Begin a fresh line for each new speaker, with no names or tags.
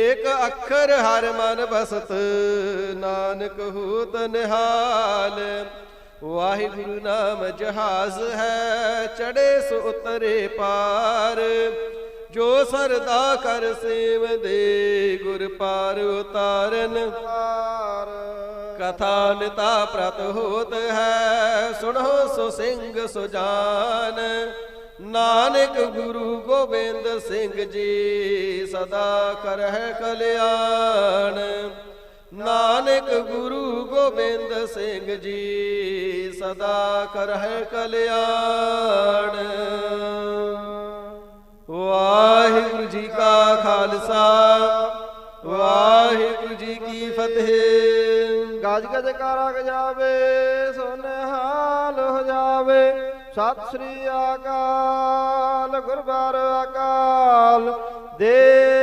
ਏਕ ਅੱਖਰ ਹਰ ਮਨ ਬਸਤ, ਨਾਨਕ ਹੋਤ ਨਿਹਾਲ। ਵਾਹਿਗੁਰੂ ਨਾਮ ਜਹਾਜ਼ ਹੈ, ਚੜੇ ਸੋ ਉਤਰੇ ਪਾਰ। ਜੋ ਸਰਦਾ ਕਰ ਸੇਵ ਦੇ, ਗੁਰ ਪਾਰ ਉਤਾਰਨ। ਕਥਾ ਨਿਤਾ ਪ੍ਰਤ ਹੋਤ ਹੈ, ਸੁਣੋ ਸੋ ਸਿੰਘ ਸੁਜਾਨ। ਨਾਨਕ ਗੁਰੂ ਗੋਬਿੰਦ ਸਿੰਘ ਜੀ ਸਦਾ ਕਰਹਿ ਕਲਿਆਣ। ਨਾਨਕ ਗੁਰੂ ਗੋਬਿੰਦ ਸਿੰਘ ਜੀ ਸਦਾ ਕਰਹਿ ਕਲਿਆਣ। ਵਾਹਿਗੁਰੂ ਜੀ ਕਾ ਖਾਲਸਾ, ਵਾਹਿਗੁਰੂ ਜੀ ਕੀ ਫਤਿਹ।
ਗਾਜ ਗਜਕਾਰਾ ਗਜਾਵੇ ਸੋਨਹਾਲ ਹੋ ਜਾਵੇ। ਸਤਿ ਸ੍ਰੀ ਅਕਾਲ ਗੁਰਬਾਰ ਅਕਾਲ ਦੇਖ